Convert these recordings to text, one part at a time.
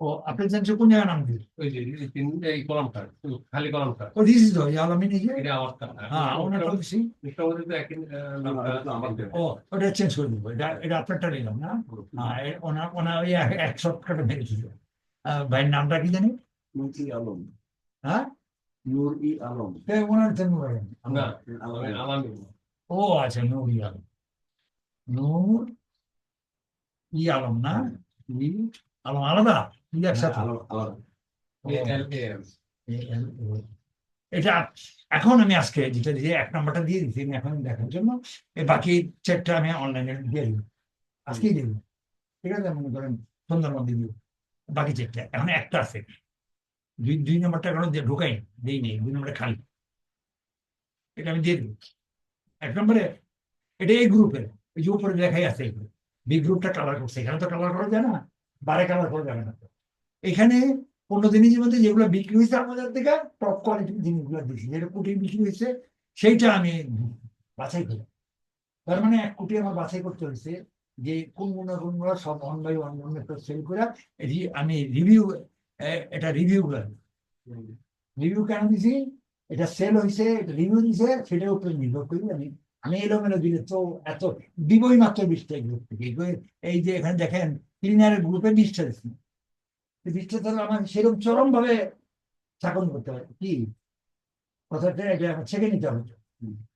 ও আপনি জানছেন কোন জায়গায় নাম দিয়ে ওই যে এই তিন- এই কলমটা খালি কলমটা ও দিস ইজ আলামিন এই যে? এটা আমারটা হ্যাঁ ওনার তো দিছি মোটামুটি তো একই ও ওটা চেঞ্জ করে দেবো। এটা এটা আপনারটা নিলাম না? হ্যাঁ ওনার ওনার ওই এক- শর্টকাটে মেরেছিল আহ, ভাইয়ের নামটা কি জানি? নূর ই আলম। হ্যাঁ? নূর ই আলম। এ, ওনার জন্য বলেন। না আলম। ও আচ্ছা নূর ই আলম। নূর ই আলম না? আলম আলাদা? একসাথে। এটা এখন আমি আজকে যেটা দিয়ে এক নম্বরটা দিয়ে দিচ্ছি এখন দেখার জন্য। এই বাকি চেকটা আমি অনলাইনে দিয়ে দিব আজকেই দিব ঠিক আছে মনে করেন সন্ধ্যার মধ্যে দিব বাকি চেকটা এখন একটা আছে। দুই দুই নম্বরটা এখনও দিয়ে ঢোকাই দিই নেই দুই নম্বরটা খালি। এটা আমি দিয়ে দিব এক নম্বরে এটা এই গ্রুপের এই যে উপরে লেখাই আছে বি গ্রুপটা কালার করছে। এখানে তো কালার করা যায় না বারে কালার করা যাবে না। এখানে পনেরো দিনের মধ্যে যেগুলো বিক্রি হয়েছে আমাদের থেকে টপ কোয়ালিটির জিনিসগুলো দিচ্ছি যেটা কোটি বিক্রি হয়েছে, সেইটা আমি বাছাই করি। তার মানে এক কোটি আমার বাছাই করতে হয়েছে যে কোন কোনগুলো সব ওয়ান বাই ওয়ান সেল করে আমি রিভিউ এটা রিভিউ করে রিভিউ কেন দিছি? এটা সেল হয়েছে, এটা রিভিউ দিছে, সেটার উপরে নির্ভর করি আমি। আমি এলোমেলো দিলে তো এত, দিবই মাত্র বিশটা গ্রুপ থেকে এই যে এখানে দেখেন ক্লিনারের গ্রুপে বিশটা দিচ্ছি। সেরকম চরম ভাবে চাকন করতে হবে কি? কথাটা এটা আমার ছেড়ে নিতে হবে।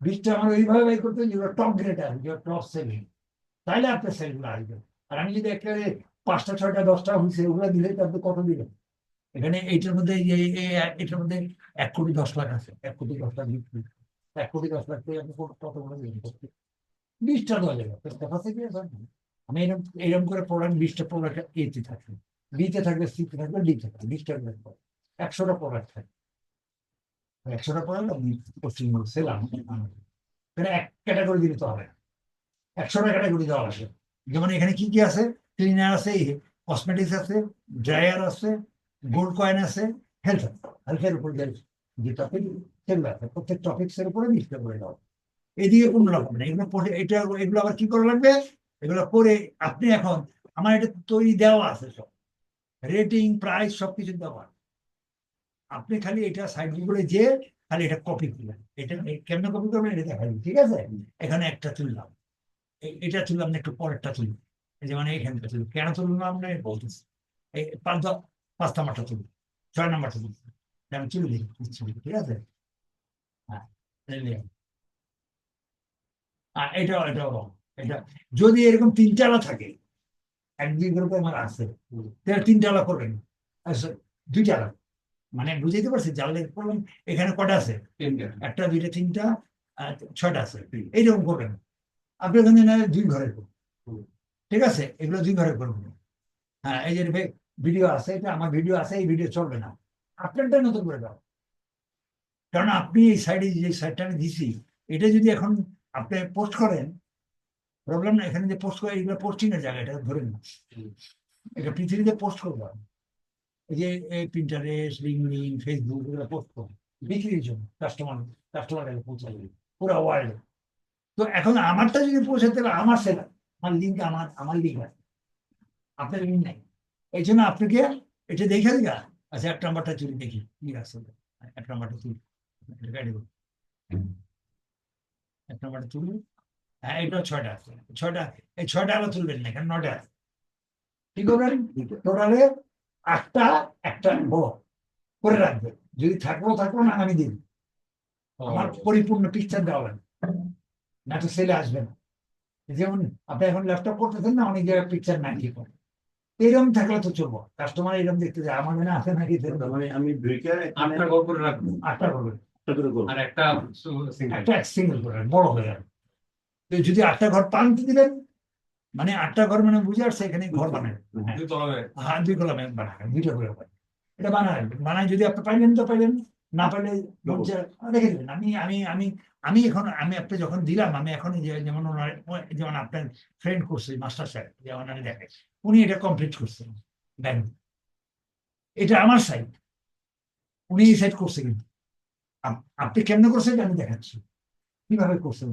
বিশটা আমার ওইভাবে বের করতে হবে টপ গ্রেড আছে যেগুলো টপ সেলিং তাইলে আপনার সেলগুলো আসবে আর আমি যদি একেবারে পাঁচটা ছয়টা দশটা হয়েছে ওগুলো দিলে তারপরে কত দিলে এখানে এইটার মধ্যে এটার মধ্যে এক কোটি দশ লাখ আছে। এক কোটি দশ লাখ বিক্রি। এক কোটি দশ লাখ থেকে আপনি কতগুলো দিলেন বিশটা যাবে। আপনার আমি এরকম এরকম করে প্রোডাক্ট বিশটা প্রোডাক্ট এতে থাকবে বিতে থাকবে সিতে থাকবে ডিতে থাকবে বিশটা একশোটা প্রোডাক্ট থাকবে। একশোটা প্রোডাক্ট আপনি পশ্চিমবঙ্গ সেল এখানে এক ক্যাটাগরি দিলে তো হবে না। একশোটা ক্যাটাগরি দেওয়া আছে। যেমন এখানে কি কি আছে? ক্লিনার আছে কসমেটিক্স আছে ড্রায়ার আছে গোল্ড কয়েন আছে হেলথ হেলথের উপর যে টপিক সেগুলো আছে। প্রত্যেক টপিক্সের উপরে বিশটা করে দেওয়া এদিকে কোনো রকম নেই। এগুলো পড়ে, এটা, এগুলো আবার কি করা লাগবে? এগুলো করে আপনি এখন, আমার এটা তৈরি দেওয়া আছে সব। রেটিং, প্রাইস সবকিছু দেওয়া। আপনি খালি এটা সাইড করে যে খালি এটা কপি করলেন। এটা কেমন কপি করবেন? এটা দেখাবেন ঠিক আছে? এখানে একটা তুললাম। এটা তুললাম একটু পরেরটা তুললাম। এই যে মানে এখানটা তুললাম। কেন তুললাম না বলতেছি। এই পাঁচ পাঁচ নাম্বারটা তুলুন ছয় নাম্বারটা তুলুন আমি দিই ঠিক আছে? হ্যাঁ। আর এটাও এটাও, এটা যদি এরকম তিন চালা থাকে এক দুই গ্রুপে আমার আছে। তাহলে তিন চালা করবেন। আচ্ছা দুই চালা মানে বুঝাইতে পারছি জানলে করলাম এখানে কটা আছে? একটা দুইটা তিনটা ছয়টা আছে। এইরকম করবেন। আপনি ওখানে না দুই ঘরে ঠিক আছে? এগুলো দুই ঘরে করবেন হ্যাঁ এই যে ভিডিও আছে এটা আমার ভিডিও আছে এই ভিডিও চলবে না। আপনারটা নতুন করে দাও। কারণ আপনি এই সাইডে যে সাইডটা আমি দিছি এটা যদি এখন আপনি পোস্ট করেন প্রবলেম না এখানে যে পোস্ট করে এগুলো পোস্টিং এর জায়গা এটা ধরেন না এটা পৃথিবীতে পোস্ট করব। এই যে প্রিন্টারেস্ট লিঙ্কডিন ফেসবুক এগুলো পোস্ট করব। বিক্রির জন্য কাস্টমার কাস্টমার কাছে পৌঁছাবে পুরো ওয়ার্ল্ডে তো এখন আমারটা যদি পৌঁছাতে হবে আমার সেটা আমার লিঙ্ক আমার আমার লিঙ্ক আছে। আপনার লিঙ্ক নাই। এই জন্য আপনাকে এটা দেখে দিগা আচ্ছা এক নাম্বারটা চুরি দেখি। কি আছে? এক নাম্বারটা চুরি। এটা গাড়ি এক নাম্বারটা চুরি। হ্যাঁ এটা ছয়টা আছে। ছয়টা এই ছয়টা আবার তুলবেন না এখানে নয়টা আছে। ঠিক করবেন? টোটালে আটটা একটা করে রাখবে যদি থাকব থাকব না আমি দিন আমার পরিপূর্ণ পিকচার দেওয়া লাগবে। না তো সেলে আসবে না। যেমন আপনি এখন ল্যাপটপ করতেছেন না অনেক জায়গায় পিকচার না কি করে। এরকম থাকলে তো চলবো। কাস্টমার এরকম দেখতে যায় আমার মনে আছে নাকি। মানে আমি ব্রেকার আটটা গল্প করে রাখব। আটটা করবেন করে। আর একটা সিঙ্গেল একটা সিঙ্গেল করে বড় হয়ে যাবে। যদি আটটা ঘর পান তো দিবেন। মানে আটটা ঘর মানে বুঝে আসছে এখানে ঘর বানায় হ্যাঁ। দুই হ্যাঁ কলমে বানাবেন দুইটা করে এটা বানাবেন। বানায় যদি আপনি পাইলেন তো পাইলেন না পাইলে মঞ্চে রেখে দেবেন। আমি আমি আমি আমি এখন আমি আপনি যখন দিলাম আমি এখন যেমন ওনার যেমন আপনার ফ্রেন্ড করছে মাস্টার সাহেব যেমন আমি দেখে উনি এটা কমপ্লিট করছেন ব্যাংক এটা আমার সাইট উনি এই সাইট করছে কিন্তু। আপ- আপনি কেমনে করছেন আমি দেখাচ্ছি। কীভাবে করছেন?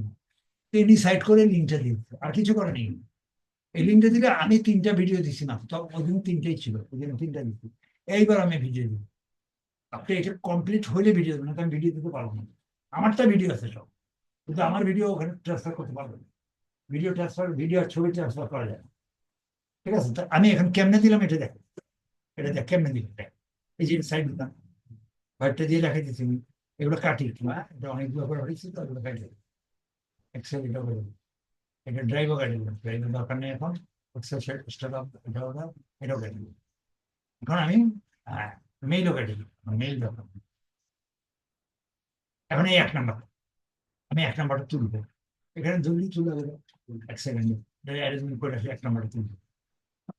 তিনি সাইট করে লিঙ্কটা দিয়েছে। আর কিছু করেনি এই লিঙ্কটা দিলে আমি তিনটা ভিডিও দিছি না। তো ওই দিন তিনটেই ছিল। ওই দিন তিনটা দিচ্ছি এইবার আমি ভিডিও দিব আপনি এটা কমপ্লিট হলে ভিডিও দেবেন আমি ভিডিও দিতে পারব না। আমারটা ভিডিও আছে সব। কিন্তু আমার ভিডিও ওখানে ট্রান্সফার করতে পারব না। ভিডিও ট্রান্সফার ভিডিও আর ছবি ট্রান্সফার করা যায় না। ঠিক আছে? আমি এখন কেমনে দিলাম এটা দেখো। এটা দেখ, কেমনে দিলাম? দেখ। এই যে সাইড দিলাম। হোয়াইটটা দিয়ে লেখা দিচ্ছি এগুলো কাটি হ্যাঁ? এটা অনেকগুলো করে হয়েছে, তো এগুলো কাটি এক্সেল এটা করে এটা ড্রাইভও কাটি দেবো ড্রাইভের দরকার নেই এখন এক্সেল এটাও কাটি এখন আমি মেইলও কাটি মেইল দরকার এখন এই এক নাম্বার আমি এক নাম্বারটা তুলবো এখানে জলদি তুলে দেবো এক সেকেন্ডে অ্যারেঞ্জমেন্ট করে রাখি এক নাম্বারটা তুলবো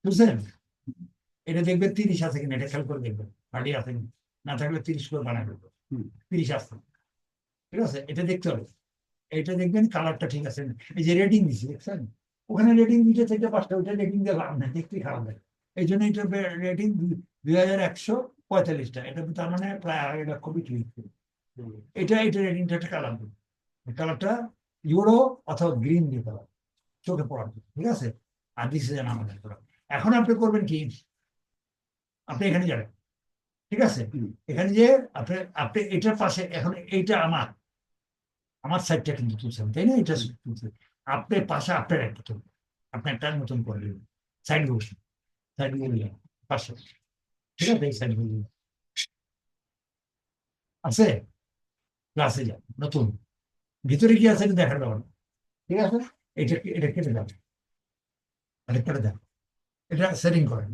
বুঝলেন এটা দেখবেন তিরিশ আছে কিনা এটা খেয়াল করে দেখবেন হার্ডি আছে না থাকলে তিরিশ করে হুম। তিরিশ আসছে ঠিক আছে এটা দেখতে হবে এটা দেখবেন কালারটা ঠিক আছে। এই যে রেটিং দিছি দেখছেন? ওখানে রেটিং দিতে থেকে পাঁচটা ওইটা রেটিং দিয়ে লাভ নেই দেখতে খারাপ লাগে। এই জন্য এটা রেটিং দুই হাজার একশো পঁয়তাল্লিশটা। এটা তার মানে প্রায় আড়াই লক্ষ হচ্ছে। এটা এটা রেটিংটা একটা কালার দেবে কালারটা ইউরো অথবা গ্রিন দিয়ে কালার চোখে পড়ার জন্য, ঠিক আছে? আর যেন আমাদের। এখন আপনি করবেন কি? আপনি এখানে যাবেন ঠিক আছে? এখানে যে আপনি আপনি এটার পাশে এখন এইটা আমার আমার সাইডটা কিন্তু তুলছেন তাই না? এটা তুলছেন আপনার পাশে আপনার একটা তুলবেন আপনি একটা নতুন করে নেবেন সাইড বসে সাইড বলে পাশে। ঠিক আছে? এই সাইড বলে আছে? ক্লাসে যান নতুন। ভিতরে কি আছে? দেখার ব্যাপার। ঠিক আছে? এটা এটা কেটে যাবে এটা কেটে দেন এটা সেটিং করেন।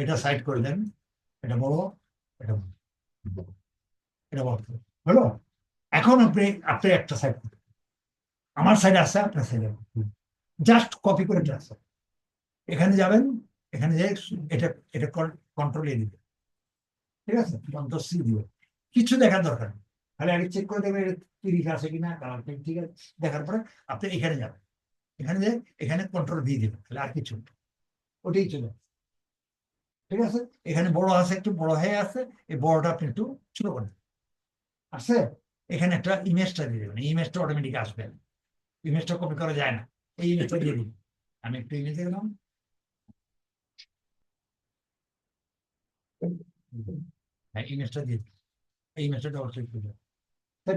এটা সাইড করে দেন। এটা বড় এটা বড়। এটা বড়। হলো? এখন আপনি আপনি একটা সাইড আমার সাইডে আছে আপনার সাইডে জাস্ট কপি করে ট্রান্সফার এখানে যাবেন এখানে যে এটা এটা কন্ট্রোল এ দিবে ঠিক আছে? কন্ট্রোল সি দিবে কিছু দেখার দরকার নেই। তাহলে আগে চেক করে এটা তিরিশ আছে কিনা কালারটা ঠিক আছে দেখার পরে আপনি এখানে যাবেন। এখানে যে এখানে কন্ট্রোল দিয়ে দেবেন তাহলে আর কিছু। ওটাই চলে। ঠিক আছে? এখানে বড় আছে একটু বড় হয়ে আছে এই বড়টা আপনি একটু ছোট করেন আছে? এখানে একটা ইমেজটা দিয়ে দেবেন। ইমেজটা অটোমেটিক আসবে। ইমেজটা কপি করা যায় না। এই ইমেজটা দিয়ে দিন। আমি একটু ইমেজে গেলাম হ্যাঁ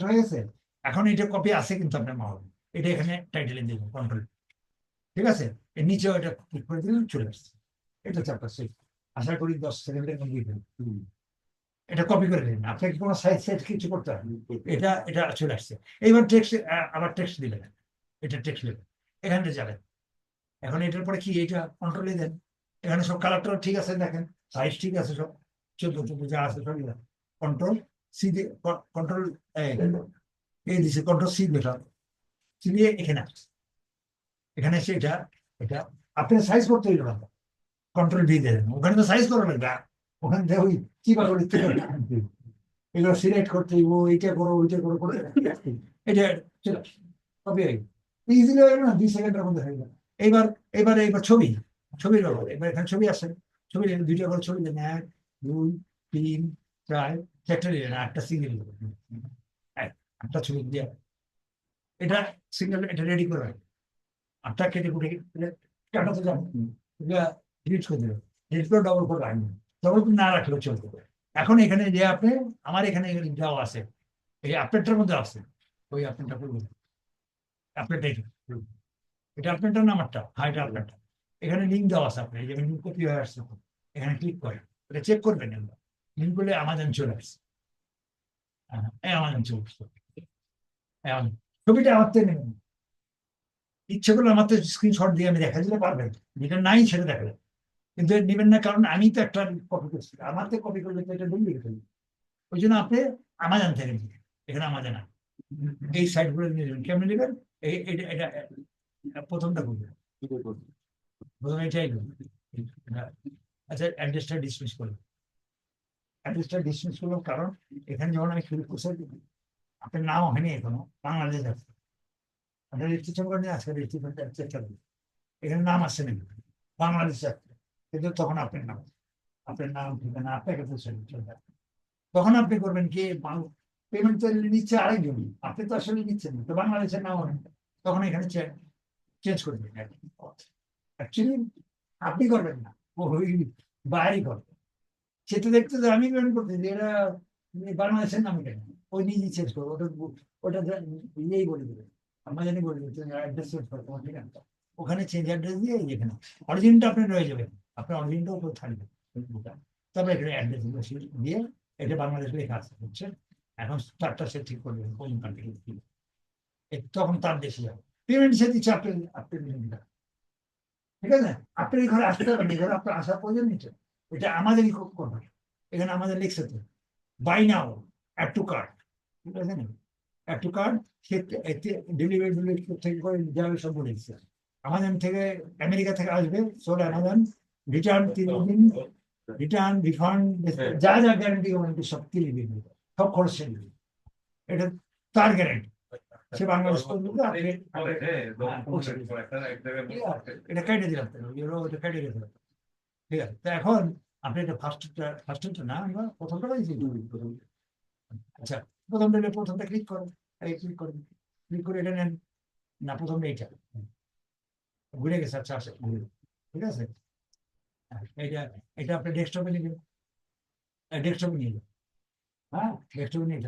হয়ে গেছে? এখন এটা কপি আছে কিন্তু আপনার মা এটা এখানে টাইটেলে দিব কন্ট্রোল ঠিক আছে? এর নিচেও এটা ক্লিক করে দিলেন চলে আসছে। এটা চ্যাপ্টার শেষ আশা করি দশ সেকেন্ডের দেবেন। হুম। এটা কপি করে দিন আপনাকে কোনো সাইজ সাইজ কিছু করতে হবে? এটা এটা চলে আসছে। এইবার টেক্সট আবার টেক্সট দিলেন এটা টেক্সট দিলেন এখানে যাবেন। এখন এটার পরে কি এটা কন্ট্রোলে দেন। এখানে সব কালারটা ঠিক আছে দেখেন। সাইজ ঠিক আছে সব। চোদ্দ চোদ্দ যা আছে সবই কন্ট্রোল সি দিয়ে কন্ট্রোল এই দিছে কন্ট্রোল সি হবে সি দিয়ে এখানে আসছে। এখানে এসে এটা এটা আপনি সাইজ করতে হইল কন্ট্রোল দিয়ে দেবেন ওখানে তো সাইজ করা লাগবে ওখানে দেখো ওই কি বা করে এগুলো সিলেক্ট করতে হইব, এইটা করো, ওইটা করো, করে এটা চলে কপি হয়ে ইজিলি হয়ে না, দুই সেকেন্ডের মধ্যে হয়ে গেল। এইবার এইবার এইবার ছবি, ছবির ব্যাপার, এবার এখানে ছবি আসে ছবি, দুইটা করে ছবি দেন। এক, দুই, তিন, চার, চারটা দিলেন একটা সিঙ্গেল একটা ছবি দিয়ে এটা সিঙ্গেল এটা রেডি করে। আটটা কেটে কুটে যাব। এটা ডিলিট করে দেবে ডিলিট করে ডবল করে রাখবেন। করে না রাখলেও চলবে এখন এখানে যে আপনি আমার এখানে যাও আছে এই আপডেটটার মধ্যে আছে ওই আপডেটটা করবেন আপডেট এটা আপনারটা না হ্যাঁ এটা আপনারটা এখানে লিঙ্ক দেওয়া আছে আপনার এই যে লিঙ্ক কপি হয়ে আসছে এখানে। ক্লিক করেন। এটা চেক করবেন এগুলো লিঙ্ক করলে আমাজন চলে আসছে। হ্যাঁ, আমাজন চলে আসছে। ছবিটা আমার থেকে নেবেন। ইচ্ছে করলে আমার তো স্ক্রিনশট দিয়ে আমি দেখা দিলে পারবেন। যেটা নাই সেটা দেখাবেন। কিন্তু নেবেন না কারণ আমি তো একটা কপি করছি। আমার তো কপি করলে তো এটা ডুপ্লিকেট হয়ে যাবে। ওই জন্য আপনি আমাজন থেকে নেবেন এখানে আমাজন না এই সাইটগুলো নিয়ে নেবেন কেমন নেবেন? এটা এটা প্রথমটা করবেন। প্রথমে এটাই আচ্ছা অ্যাড্রেসটা ডিসমিস করলাম অ্যাড্রেসটা ডিসমিস করলাম কারণ এখানে যখন আমি ক্লিক করছি আপনার নাম হয়নি এখনও বাংলাদেশ আছে। আপনার রেজিস্ট্রেশন করেন আজকে রেজিস্ট্রেশন চেষ্টা করবেন এখানে নাম আসছে না বাংলাদেশ আছে। কিন্তু তখন আপনার নাম আপনার নাম, ঠিকানা তো চলবে চলবে। তখন আপনি করবেন কি পেমেন্ট তো নিচ্ছে আরেকজন। আপনি তো আসলে নিচ্ছেন না, তো বাংলাদেশের নাম তখন এখানে চেঞ্জ করে দেবেন অ্যাকচুয়ালি আপনি করবেন না, ওই বাইরেই করবে সে তো দেখতে তো আমি পেমেন্ট করতে যে এরা বাংলাদেশের নাম কেন? ওই নিজেই চেঞ্জ করব, ওটা ওটা ইয়েই বলে দেবে। আমরা জানি বলে দেবে অ্যাড্রেস চেঞ্জ করব তোমার ঠিকানা ওখানে চেঞ্জ অ্যাড্রেস দিয়ে এখানে অরিজিনটা আপনার রয়ে যাবে আপনার অরিজিনটা উপর থাকবে তবে এখানে অ্যাড্রেস দিয়ে এটা বাংলাদেশ লেখা আছে, বুঝছেন? এখন তারটা সে ঠিক করবে কোন কান্ট্রি তখন তার দেশে যাবে। পেমেন্ট সে দিচ্ছে আপনি আপনি ঠিক আছে? আপনি এই ঘরে আসতে পারবেন ঘরে আপনার আসার প্রয়োজন নিচ্ছে এটা আমাদেরই করবে এখানে আমাদের লিখছে তো। Buy now add to cart ঠিক আছে না? অ্যাড টু কার্ড সে ডেলিভারি থেকে করে যাবে, সব বলে দিচ্ছে। আমাদের থেকে আমেরিকা থেকে আসবে সোল অ্যামাজন রিটার্ন তিন দিন রিটার্ন রিফান্ড যা যা গ্যারান্টি ওয়ারেন্টি সব তিন সব খরচ এটা তার গ্যারান্টি সে বাংলাদেশ। এটা কেটে দিলাম তো, কেটে দিলাম। ঠিক আছে তো এখন আপনি এটা ফার্স্টটা ফার্স্টটা না আমরা প্রথমটা পাইছি আচ্ছা প্রথমটা প্রথমটা ক্লিক করুন। ক্লিক করুন। ক্লিক করে এটা নেন। না প্রথমটা এইটা। ঘুরে গেছে আচ্ছা আসে। ঠিক আছে? এটা এটা ডেস্কটপে নিবেন ডেস্কটপে নিয়ে যাবেন। হ্যাঁ ডেস্কটপে নিয়ে।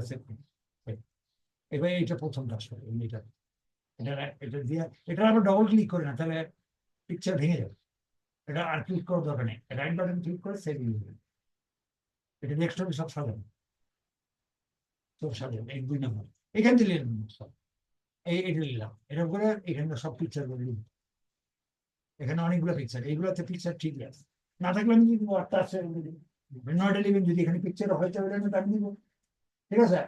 এবার আসবে এটা। এটা এটা দিয়ে, এটা আবার ডবল ক্লিক করে না, তাহলে পিকচার ভেঙে যাবে। এটা আর ক্লিক করার দরকার নেই। রাইট বাটন ক্লিক করে সেভ নিয়ে এটা সব সাজানো। সব সাজানো, এক দুই নম্বর। এখান থেকে সব। এই, এটা নিলাম। এটা করে এখানে সব পিকচার করে এখানে অনেকগুলো পিকচার এইগুলোতে পিকচার ঠিক আছে। না থাকলে আমি যদি একটা আছে নট ইলেভেন যদি এখানে পিকচার হয়তো ওটা আমি টান দিব। ঠিক আছে?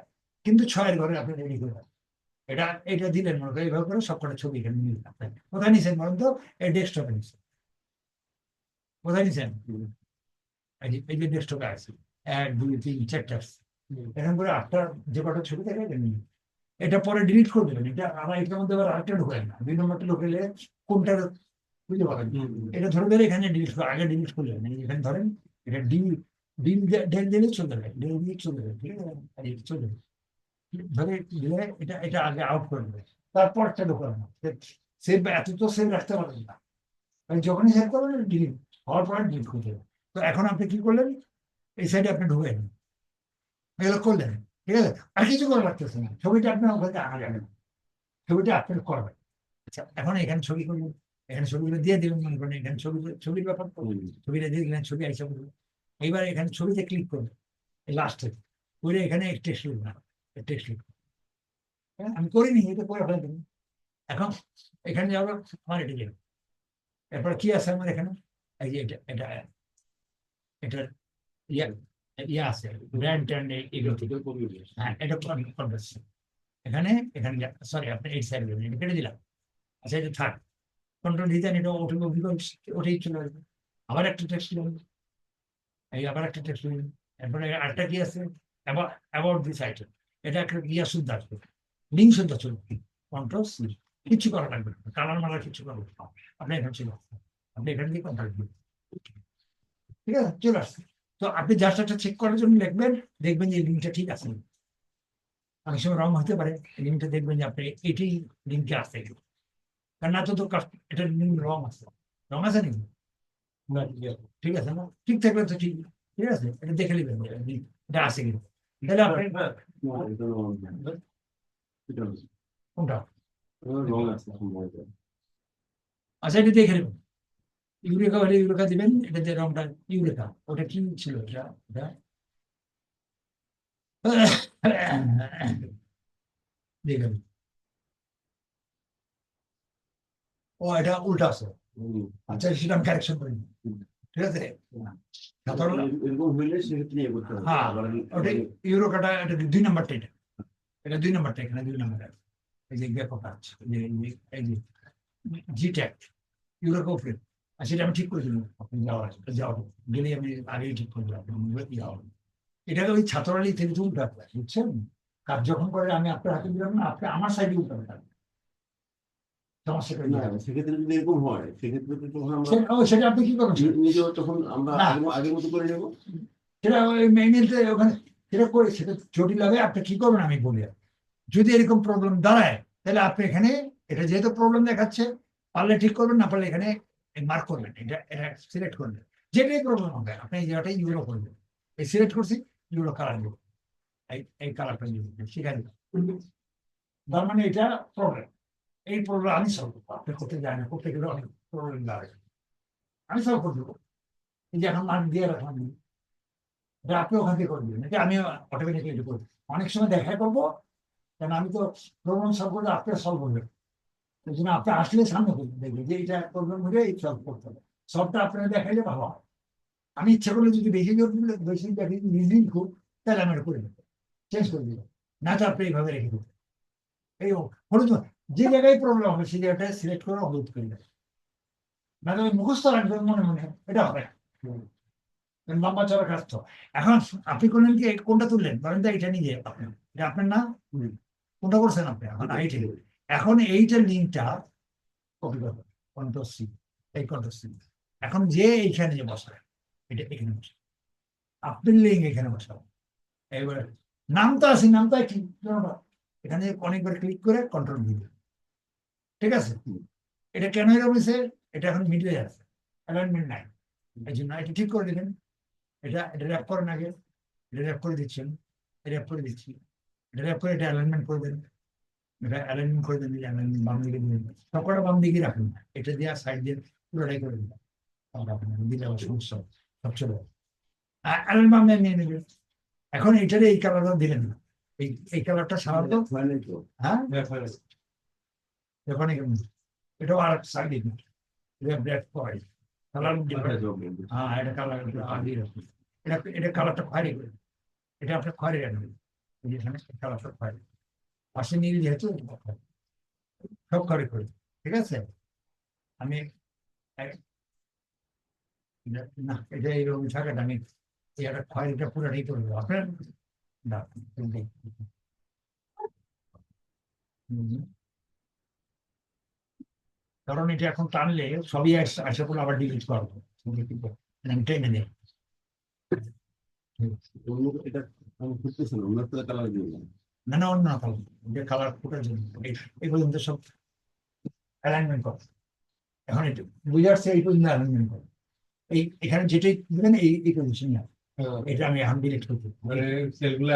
কিন্তু ছয়ের ঘরে আপনি রেডি করে এটা এটা দিলেন মনে করেন, এইভাবে করে সবকটা ছবি এখানে নিয়ে রাখবেন কোথায় নিছেন বলুন তো? এই ডেস্কটপে নিছেন। কোথায় নিছেন? এই যে ডেস্কটপে আছে। এক, দুই, তিন, চারটা এরকম করে আটটা যে কটা ছবি থাকে এটা নিয়ে এটা পরে ডিলিট করে দেবেন। এটা আমার এটার মধ্যে আবার আরেকটা ঢোকেন না। দুই নম্বরটা ঢোকেলে কোনটা বুঝতে পারবেন এটা ধরে ধরে এখানে ডিলিট করে আগে ডিলিট করলে মানে এখানে ধরেন এটা ডিল ডিল ডেল দিলে চলে যাবে ডেল দিয়ে চলে যাবে ঠিক আছে? চলে ধরে দিলে এটা এটা আগে আউট করে দেবে তারপরটা ঢোকানো সেভ এত তো সেভ রাখতে পারবেন না। মানে যখনই সেভ করবেন ডিলিট হওয়ার পরে ডিলিট করে দেবেন তো এখন আপনি কি করলেন? এই সাইডে আপনি ঢুকেন এগুলো করলেন ঠিক আছে? আর কিছু করা লাগতেছে না। ছবিটা আপনার ওখানে আনা যাবে না ছবিটা আপনি করবেন। আচ্ছা এখন এখানে ছবি করবেন এখানে ছবিগুলো দিয়ে দেবেন মনে করেন এখানে ছবি ছবির ব্যাপার ছবিটা দিয়ে দিলেন ছবি আইসা বলবে এইবার এখানে ছবিতে ক্লিক করবেন লাস্টে করে এখানে টেক্সট লিখবেন টেক্সট লিখবেন হ্যাঁ আমি করিনি এটা করে ফেলে দেবেন এখন এখানে যাব আমার এটা যাবে এরপর কি আছে আমার এখানে? এই যে এটা এটা এটা ইয়া ইয়া আছে ব্র্যান্ড ট্যান্ড এগুলো। থেকে হ্যাঁ এটা কনভার্স এখানে এখানে সরি আপনি এই সাইড এটা কেটে দিলাম। আচ্ছা এটা থাক। কন্ট্রোল দিতেন এটা অভিজ্ঞ ওঠেই চলে আসবে আবার একটা টেক্সট লিখুন এই আবার একটা টেক্সট লিখুন এরপরে আরেকটা কি আছে? অ্যাবাউট দিস আইটেম এটা একটা ইয়া শুদ্ধ আসবে লিঙ্ক শুদ্ধ চলবে কন্ট্রোল সি কিছু করা লাগবে না। কালার মালার কিছু করা লাগবে আপনি এখানে চলে আসছেন আপনি এখান থেকে কন্ট্যাক্ট দিবেন ঠিক আছে? চলে আসছে তো আপনি জাস্ট একটা চেক করার জন্য লিখবেন। দেখবেন যে লিঙ্কটা ঠিক আছে। অনেক সময় রং হতে পারে। লিঙ্কটা দেখবেন যে আপনি এটাই লিঙ্কে আছে। কারণ না তো তো এটা রং আছে। রং আছে নাকি? ঠিক আছে। না? ঠিক থাকলে তো ঠিক। ঠিক আছে? এটা দেখে নেবেন এটা আছে কিনা তাহলে আপনি কোনটা? আচ্ছা এটা দেখে নেবেন। ইউরেকা হলে ইউরেকা দিবেন এটা যে রংটা ইউরেকা। ওটা কি ছিল এটা? এটা? দেখেন ও এটা উল্টা আছে। আচ্ছা সেটা আমি কারেকশন করি ঠিক আছে? সাধারণ হ্যাঁ, এটা দুই নাম্বারটা এটা? এটা দুই নাম্বারটা এখানে দুই নাম্বার এই যে আছে এই যে- জি ট্যাগ আর সেটা আমি ঠিক করে দিলাম। আপনি যাওয়ার আগে। আমি আগেই ঠিক করে দিলাম যাওয়ার এটাকে ওই ছাত্রালি থেকে তো উল্টা বুঝছেন? কাজ যখন করে আমি আপনার হাতে দিলাম না আপনি আমার সাইডে উল্টাবে সমস্যা করে না, সেক্ষেত্রে যদি এরকম হয় সেক্ষেত্রে তখন আমরা সেটা আপনি কি করবেন? নিজেও তখন আমরা আগের- মতো করে নেব। সেটা ওই ওখানে সেটা করে সেটা জটিল হবে আপনি কি করবেন আমি বলি। যদি এরকম প্রবলেম দাঁড়ায় তাহলে আপনি এখানে এটা যেহেতু প্রবলেম দেখাচ্ছে পারলে ঠিক করবেন না পারলে এখানে মার্ক করবেন। এটা এটা সিলেক্ট করবেন। যেটাই প্রবলেম হবে আপনি জায়গাটাই ইউরো করবেন। এই সিলেক্ট করছি ইউরো কালার দেবো। এই এই কালারটা শিখা দেবো তার মানে এটা প্রবলেম এই প্রবলেম আমি সলভ করব। আপনি করতে যায় না, করতে গেলে অনেক প্রবলেম দাঁড়ায় আমি সলভ করে দেবো। এই যে এখন মার্ক দিয়ে রাখলাম। এটা আপনি ওখান থেকে করে দিবেন। এটা আমি অটোমেটিকলি এটা করব। অনেক সময় দেখা করব কারণ আমি তো প্রবলেম সলভ করলে আপনি সলভ করবেন এই জন্য আপনি আসলে সামনে করবেন, দেখবেন যে এটা প্রবলেম হলে এই সলভ করতে হবে। সবটা আপনারা দেখাইলে ভালো হয়। আমি ইচ্ছা করলে যদি বেশি বেশি দেখি রিজিং খুব তাহলে আমি এটা করে দেবো। চেঞ্জ করে দেবো না তো আপনি এইভাবে রেখে দেবেন। এই হলুদ যে জায়গায় প্রবলেম হবে সেই জায়গাটা সিলেক্ট করে হলুদ করে দেবেন না তো ওই মুখস্থ রাখবেন মনে মনে এটা হবে। লম্বা চড়া কাজ তো এখন আপনি করলেন কি কোনটা তুললেন? ধরেন তো এটা নিজে আপনি। এটা আপনার না? কোনটা করছেন আপনি? এখন এইটা এখন এইটার লিঙ্কটা কপি করবেন কন্ট্রোল সি এই কন্ট্রোল সি এখন যে এইখানে যে বসায় এটা এখানে বসে আপনার লিঙ্ক এখানে বসাবো এবার নাম তো আছে নাম তো কি এখানে অনেকবার ক্লিক করে কন্ট্রোল দিবে ঠিক আছে? এটা কেন এরকম হয়েছে এটা এখন মিডলে আছে অ্যালাইনমেন্ট নাই। এই জন্য এটা ঠিক করে দিলেন এটা এটা র্যাপ করেন আগে। এটা র্যাপ করে দিচ্ছেন। র্যাপ করে দিচ্ছি। এটা র্যাপ করে এটা অ্যালাইনমেন্ট করে দেন। এটা অ্যালাইনমেন্ট করে দেন অ্যালাইনমেন্ট বাম দিকে দিলেন সবকটা বাম দিকে রাখুন। না এটা দিয়ে সাইড দিয়ে পুরোটাই করে দিন। তাহলে আপনার দিলে আবার সমস্যা সব চলে অ্যালাইনমেন্ট বাম নিয়ে নেবেন। এখন এটারে এই কালারটা দিলেন না। এই এই কালারটা সাধারণত হয় নাই তো হ্যাঁ reference যখন এখানে এটাও আর সাইড দিন এটা ব্ল্যাক করে কালার হ্যাঁ এটা কালার এটা এটা কালারটা খয়েরি করে। এটা আপনার খয়েরি এই যে এখানে কালারটা খয়েরি। পাশে নীল যেহেতু সব খয়েরি করে। ঠিক আছে? আমি না এটা এইরকম থাকে না, আমি এই একটা খয়েরিটা পুরোটাই করে দেবো আপনার না এই-। কারণ এটা এখন টানলে সবই আস- পরে আবার ডিলিট করব আমি টেনে নেই না কালার। না অন্য কালার যে কালার ফোটার জন্য। এই- এই পর্যন্ত সব অ্যালাইনমেন্ট কর। এখন এটা বুঝে আসছে এই পর্যন্ত অ্যালাইনমেন্ট কর। এই এখানে যেটাই দিবেন এই এই পজিশন এটা আমি এখন ডিলিট করতে মানে সেলগুলো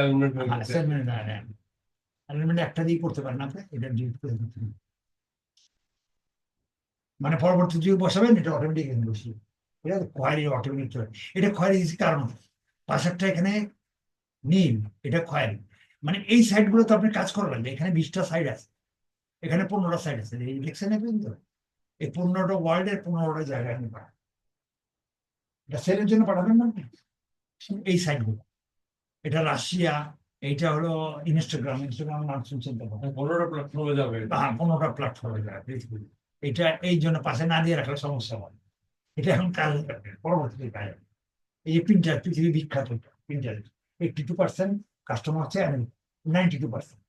অ্যালাইনমেন্ট একটা দিয়ে করতে পারেন আপনি এটা ডিলিট করে দিতে। মানে পরবর্তী যদি বসাবেন এটা অটোমেটিক এখানে বসিয়ে এটা খয়েরি অটোমেটিক চলে এটা খয়েরি কারণ পাশেরটা এখানে নীল এটা খয়েরি মানে এই সাইডগুলো তো আপনি কাজ করবেন না। এখানে বিশটা সাইড আছে। এখানে পনেরোটা সাইড আছে। এই ইলেকশনে কিন্তু এই পনেরোটা ওয়ার্ল্ডের পনেরোটা জায়গায় আপনি পাঠান। এটা সেলের জন্য পাঠাবেন না? এই সাইডগুলো। এটা রাশিয়া এইটা হলো ইনস্টাগ্রাম ইনস্টাগ্রাম নাম শুনছেন তো পনেরোটা প্ল্যাটফর্মে যাবে। হ্যাঁ পনেরোটা প্ল্যাটফর্মে এ। এটা এই জন্য পাশে না দিয়ে রাখলে সমস্যা হয়। এটা এখন কাজ করবে পরবর্তীতে কাজ এই যে প্রিন্টার পৃথিবী বিখ্যাত printer eighty two percent customer হচ্ছে নাইনটি টু পার্সেন্ট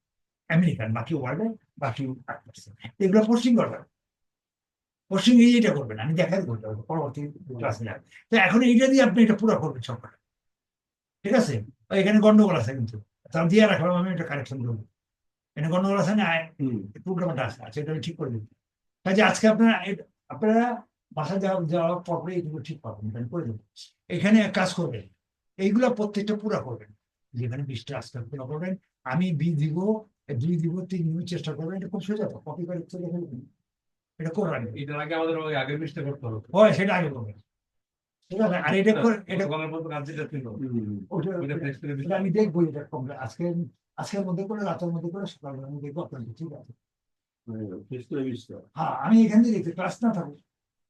আমেরিকান বাকি ওয়ার্ল্ডে বাকি আট পার্সেন্ট এগুলো পোস্টিং করবেন। পোস্টিং এইটা করবেন আমি দেখাই করতে হবে পরবর্তী ক্লাসে যাবে। তো এখন এইটা দিয়ে আপনি এটা পুরো করবেন সবটা ঠিক আছে? এখানে গন্ডগোল আছে কিন্তু। তার দিয়ে রাখলাম আমি এটা কারেকশন করব। এখানে গন্ডগোল আছে না। প্রোগ্রামটা আছে আচ্ছা এটা আমি ঠিক করে দিচ্ছি কাজে আজকে আপনারা আপনারা বাসা যাওয়া যাওয়ার পরে এগুলো ঠিক পাবেন করে দেবো এখানে এক কাজ করবেন এইগুলো প্রত্যেকটা পুরো করবেন। যেখানে বিশটা আজকাল পুরো করবেন আমি বি দিব দুই দিব তিন দিব চেষ্টা করবেন এটা খুব সোজা তো কপি করে চলে ফেলবেন। এটা করবেন এটার আগে আমাদের ওই আগের পৃষ্ঠা করতে হবে। হয় সেটা আগে করবেন। আর এটা এটা আমি দেখব এটা আজকে আজকের মধ্যে করে রাতের মধ্যে করে সকালবেলার মধ্যে দেখব আপনাদের ঠিক আছে। হ্যাঁ। আমি এখান থেকে দেখতে ক্লাস না থাকুক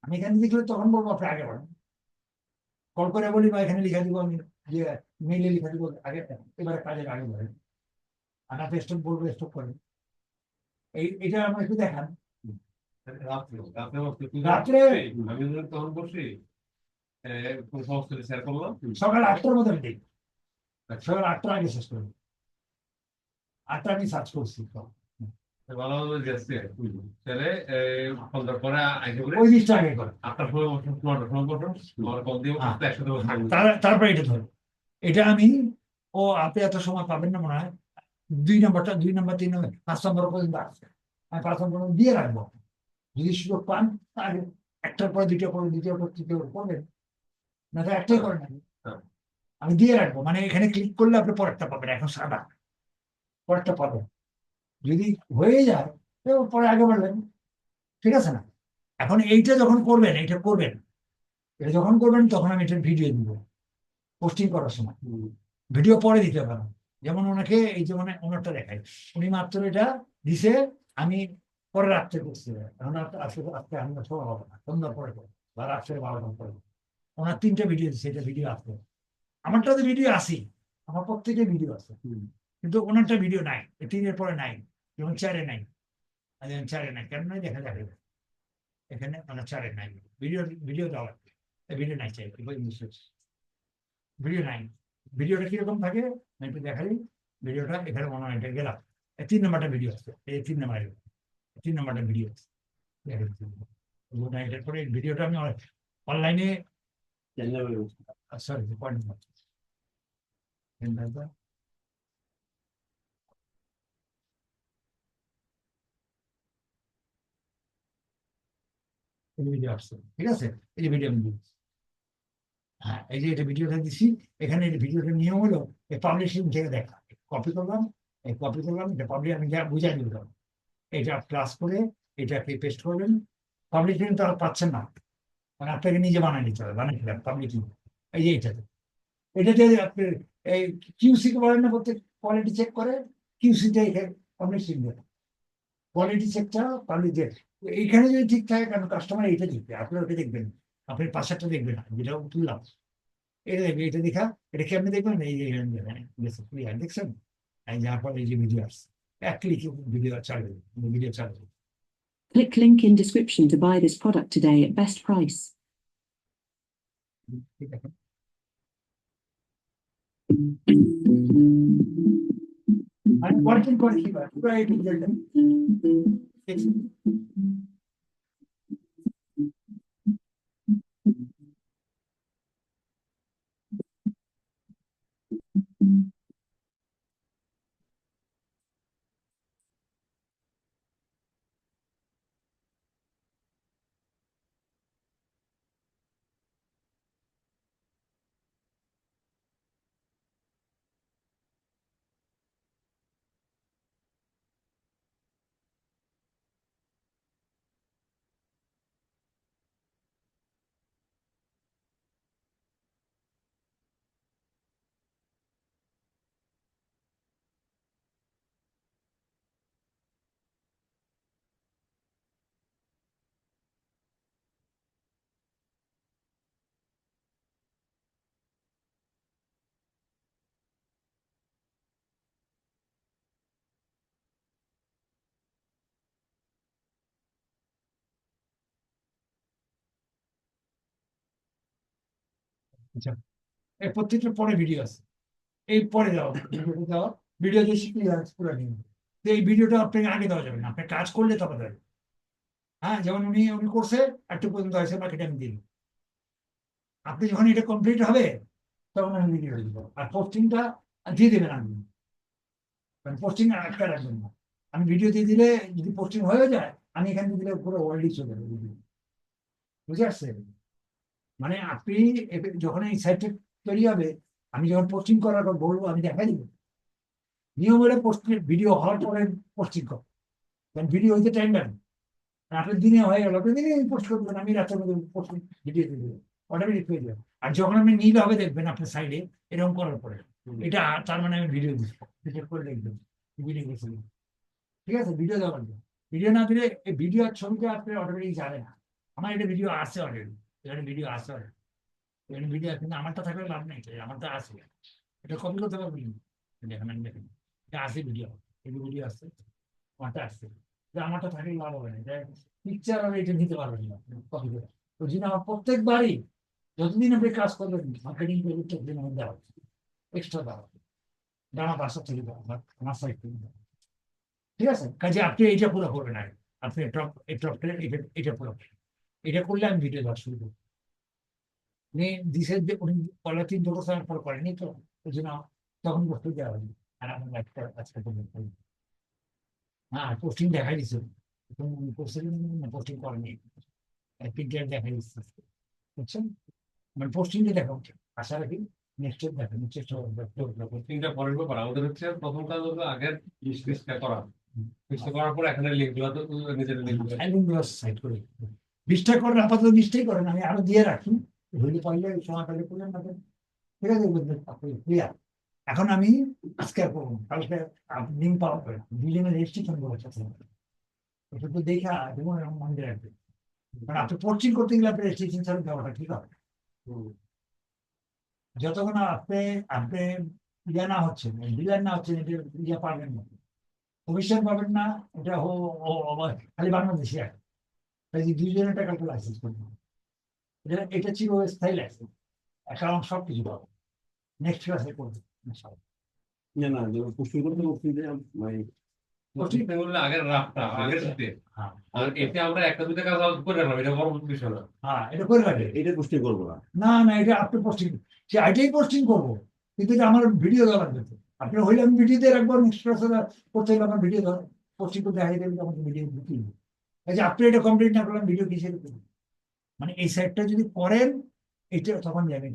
আমি এখানে দেখলে তখন বলব আপনি আগে বাড়েন কল করে বলি বা এখানে লিখে দিব আমি যে মেইলে লিখে দিব আগে এবারে কাজের আগে বাড়েন আর আপনি স্টপ বলব স্টপ করেন। এই এটা আমার একটু দেখান। রাত্রে? আমি তখন বসি সকাল আটটার মধ্যে আমি দেখি সকাল আটটার আগে শেষ করব। আটটা আমি সার্চ করছি। তারপরে এটা ধরো। এটা আমি, ও আপনি এত সময় পাবেন না মনে হয়। দুই নম্বরটা, দুই নম্বর, তিন নম্বর, পাঁচ নম্বর পর্যন্ত আসছে আমি পাঁচ নম্বর দিয়ে রাখব। যদি সুযোগ পান আগে একটার পরে দ্বিতীয় পরে দ্বিতীয় পর তৃতীয় করবেন। না তো একটাই করেন। আমি দিয়ে রাখব। মানে এখানে ক্লিক করলে আপনি পরেরটা পাবেন, এখন সাদা। পরেরটা পাবেন। যদি হয়ে যায় তো পরে আগে বললেন ঠিক আছে না? এখন এইটা যখন করবেন এইটা করবেন। এটা যখন করবেন তখন আমি এটা ভিডিও দিব পোস্টিং করার সময়। ভিডিও পরে দিতে পারেন। যেমন ওনাকে এই যে মানে ওনারটা দেখাই উনি মাত্র এটা দিছে আমি পরে রাত্রে করছি। এখন আজকে আজকে আমি সময় হবে না সন্ধ্যার পরে বা রাত্রে বারোটার পরে ওনার তিনটা ভিডিও দিচ্ছে এটা ভিডিও আসবে আমারটাতে ভিডিও আসি আমার প্রত্যেকে ভিডিও আছে। কিন্তু ওনারটা ভিডিও নাই তিনের পরে নাই। যেমন চারে নাই যেমন চারে নাই কেন নাই দেখা যাবে এখানে ওনার চারে নাই ভিডিও ভিডিও দেওয়া ভিডিও নাই চাই ভিডিও নাই ভিডিওটা কীরকম থাকে আমি একটু দেখাই ভিডিওটা এখানে মনে হয় গেলাম তিন নম্বরটা ভিডিও আছে এই তিন নম্বর তিন নম্বরটা ভিডিও আছে এটার পরে ভিডিওটা আমি অনলাইনে সরি পয়েন্ট এই ভিডিও হ্যাঁ যে এটা ভিডিওটা এখানে নিয়ম হলো, এই পাবলিশিং থেকে দেখা। কপি করলাম কপি করলাম পাবলিক বুঝাই দিলাম। এটা ক্লাস করে এটাকে পেস্ট করবেন। পাবলিশিং তো আর পাচ্ছেন না। মানে আপনাকে নিজে বানিয়ে নিতে হবে, বানিয়ে দিলাম পাবলিশিং এই যে এইটাতে। এটাতে আপনি এই কিউসি কে বলেন না বলতে কোয়ালিটি চেক করে কিউসিতে পাবলিশিং দেবে কোয়ালিটি চেকটা পাবলিক এইখানে যদি ঠিক থাকে কারণ কাস্টমার এইটা দেখবে আপনি ওটা দেখবেন। আপনি পাশেরটা দেখবেন না যেটা তুললাম এটা দেখবে এটা দেখা এটা কেমনি দেখবেন? এই যে এখানে দেখবেন, clear, দেখছেন? এই যার পর এই যে ভিডিও আসছে। এক ক্লিকে ভিডিও চালু ভিডিও চালু Click link in description to buy this product today at best price. ঠিক আছে। and working for Shiva, so Right, written. আচ্ছা। এই প্রত্যেকটা পরে ভিডিও আছে। এই পরে দেওয়া ভিডিও যে শিখলে পুরো তো এই ভিডিওটা আপনাকে আগে দেওয়া যাবে না। আপনি কাজ করলে তবে দেবে হ্যাঁ যেমন উনি উনি করছে, একটু পর্যন্ত হয়েছে বাকিটা আমি দিন আপনি যখন এটা কমপ্লিট হবে, তখন আমি ভিডিও দিব। আর পোস্টিংটা দিয়ে দেবেন আপনি পোস্টিং আটকা রাখবেন না। আমি ভিডিও দিয়ে দিলে যদি পোস্টিং হয়ে যায়, আমি এখানে দিলে পুরো ওয়ার্ল্ডই চলে যাবে। বুঝে আসছে? মানে আপনি যখন এই সাইটটা তৈরি হবে, আমি যখন পোস্টিং করার পর বলব, আমি দেখাই দিব। নিয়ম হলে পোস্টিং ভিডিও হওয়ার পরে পোস্টিং কর। কারণ ভিডিও হইতে টাইম লাগে। আপনার দিনে হয়ে গেল দিনে পোস্ট করবেন, আমি রাতের মধ্যে পোস্টিং ভিডিও দিয়ে দেবো। অটোমেটিক হয়ে যাবে। আর যখন আপনি নীল হবে, দেখবেন আপনার সাইডে এরকম করার পরে। এটা তার মানে আমি ভিডিও দিচ্ছি। ভিডিও করে দেখবেন। ভিডিও ঠিক আছে? ভিডিও দেওয়ার ভিডিও না দিলে এই ভিডিও আর ছবিটা আপনি অটোমেটিক যাবে না। আমার এটা ভিডিও আছে অলরেডি এখানে ভিডিও আছে। এখানে ভিডিও কিন্তু আমারটা থাকলে লাভ নেই আমারটা আছে। এটা কপি করতে পারবেন দেখেন, আমি দেখেন। এটা আছে ভিডিও এই ভিডিও আছে, আমারটা আমারটা থাকলে লাভ হবে না পিকচার আর এটা নিতে পারবেন না কপি করে। তো আমার প্রত্যেকবারই, যতদিন আপনি কাজ করবেন মার্কেটিং করে প্রত্যেকদিন আমার দেওয়া এক্সট্রা দেওয়া ডানা বাসা থেকে দেওয়া আমার সাইড থেকে দেওয়া ঠিক আছে? কাজে আপনি এইটা পুরো করবেন আগে। আপনি এটা পুরো এটা করলে আমি ভিডিও দেওয়া শুরু করব। উনি দিশের যে উনি পরের তিন বছর সময় পর করেনি তো ওই জন্য তখন বস্তু দেওয়া হয়নি। আর আমার লাইফটা আজকে। হ্যাঁ পোস্টিং দেখাই দিচ্ছে পোস্টিং করেনি। দেখা দিচ্ছে বুঝছেন? মানে পোস্টিংটা দেখা আশা রাখি দেখা পরের ব্যাপার। আমাদের হচ্ছে প্রথম কাজ হলো আগের লিস্টটা করা। করার পর এখানে লিঙ্কগুলো তো নিজের লিঙ্ক সাইড করে। বিশটা করেন আপাতত বিশটাই করেন আমি আরও দিয়ে রাখি। হইলে পাইলে সময় পাইলে করলেন না ঠিক আছে ক্লিয়ার এখন আমি আজকে আর করব কালকে লিঙ্ক পাওয়া যাবে দুজনের রেজিস্ট্রেশন করেছে এটা তো দেখা এবং এরকম মনে রাখবে। কারণ আপনি পোর্চিং করতে গেলে আপনি রেজিস্ট্রেশন ছাড়া দেওয়াটা ঠিক হবে। যতক্ষণ আপনি আপনি ইয়ে না হচ্ছে ডিলার না হচ্ছে এটা ইয়ে পারবেন না। কমিশন পাবেন না এটা খালি বাংলাদেশে আছে তাই যে দুইজনের টাকা একটা লাইসেন্স করতে হবে। এটা এটা ছিল স্থায়ী লাইসেন্স অ্যাকাউন্ট সব কিছু পাবো। নেক্সট ক্লাসে করব। না না করতে মানে পোস্টিং বললে আগের রাফটা আগের শীতে হ্যাঁ। আর এতে আমরা একটা দুটো কাজ করে রাখলাম এটা বড় বিষয় না। হ্যাঁ এটা করে এটা করব না। না না এটা আপনি পোস্টিং সে এটাই পোস্টিং করব কিন্তু এটা আমার ভিডিও দেওয়া লাগবে তো। আপনি হইলে আমি ভিডিও দিয়ে রাখব নেক্সট ক্লাসে করতে গেলে আমার ভিডিও দেওয়া পোস্টিং করতে দেখাই দেবেন আমাকে ভিডিও ঢুকিয়ে যে আপনি এটা কমপ্লিট না করলাম ভিডিও কিসের করবেন? মানে এই সাইডটা যদি করেন এটা তখন যাবেন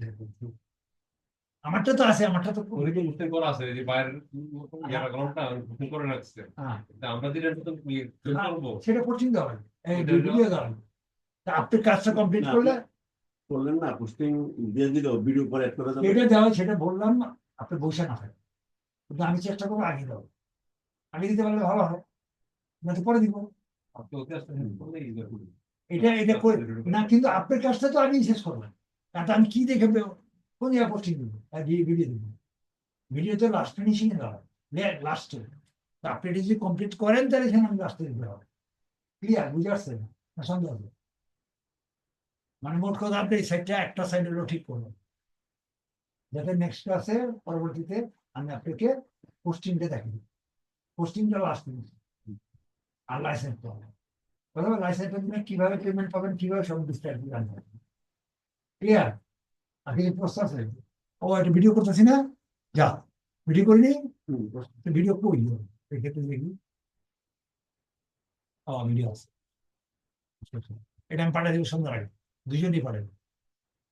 আমারটা তো আছে আমারটা তো পোস্টিং করা আছে যে পোস্টিং করে রাখছে। হ্যাঁ আমরা যেটা তো করব? সেটা পোস্টিং লাগবে এই ভিডিও দেওয়া তা আপনি কাজটা কমপ্লিট করলে করলেন না পুষ্টিং দিয়ে দিল ভিডিও করে করে এটা দেওয়া সেটা বললাম না আপনি বসে না হয় কিন্তু আমি চেষ্টা করব আগে দেবো আগে দিতে পারলে ভালো হয়। না তো পরে দিব। হবে। এটা এটা করে না, কিন্তু আপনার কাজটা তো আমি শেষ করলাম তাতে আমি কি দেখে কোন পোস্টিং দেবো ভিডিও দেবো ভিডিও তো লাস্ট ফিনিশিং এ লাস্টে আপনি যদি কমপ্লিট করেন, তাহলে সেখানে আমি লাস্টে দিতে হবে ক্লিয়ার বুঝে আসছে না, সন্দেহ আছে? মানে মোট কথা আপনি সাইডটা একটা সাইড হলো ঠিক করবেন। যাতে নেক্সট ক্লাসে পরবর্তীতে আমি আপনাকে পোস্টিংটা দেখি পোস্টিংটা লাস্ট ফিনিশিং আর লাইসেন্স পাবেন কথা লাইসেন্সের জন্য কীভাবে পেমেন্ট পাবেন কীভাবে সব বিস্তারিত জানবেন ক্লিয়ার আর কিছু প্রশ্ন আছে ও একটা ভিডিও করতেছি না? যা ভিডিও করিনি ভিডিও করি এক্ষেত্রে দেখি। ও ভিডিও আছে। আচ্ছা, আচ্ছা। এটা আমি পাঠিয়ে দেবো সন্ধ্যার আগে। দুজনেই পাঠাবো।